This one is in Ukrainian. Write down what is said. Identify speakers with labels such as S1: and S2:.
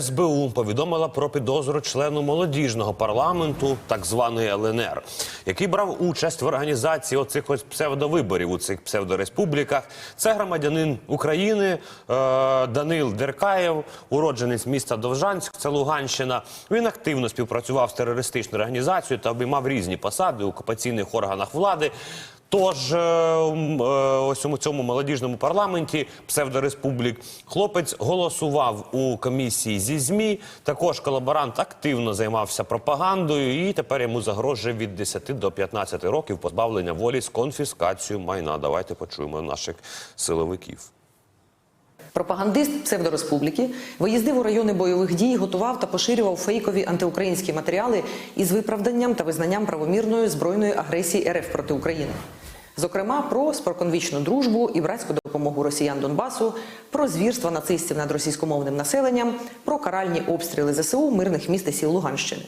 S1: СБУ повідомила про підозру члену молодіжного парламенту, так званої ЛНР, який брав участь в організації оцих ось псевдовиборів у цих псевдореспубліках. Це громадянин України е, Данил Деркаєв, уродженець міста Довжанськ, це Луганщина. Він активно співпрацював з терористичною організацією та обіймав різні посади у окупаційних органах влади. Тож е, е, ось у цьому молодіжному парламенті псевдореспублік хлопець голосував у комісії зі змі. Також колаборант активно займався пропагандою, і тепер йому загрожує від 10 до 15 років позбавлення волі з конфіскацією майна. Давайте почуємо наших силовиків.
S2: Пропагандист псевдореспубліки виїздив у райони бойових дій, готував та поширював фейкові антиукраїнські матеріали із виправданням та визнанням правомірної збройної агресії РФ проти України. Зокрема, про спроконвічну дружбу і братську допомогу росіян Донбасу, про звірства нацистів над російськомовним населенням, про каральні обстріли ЗСУ мирних міст і сіл Луганщини.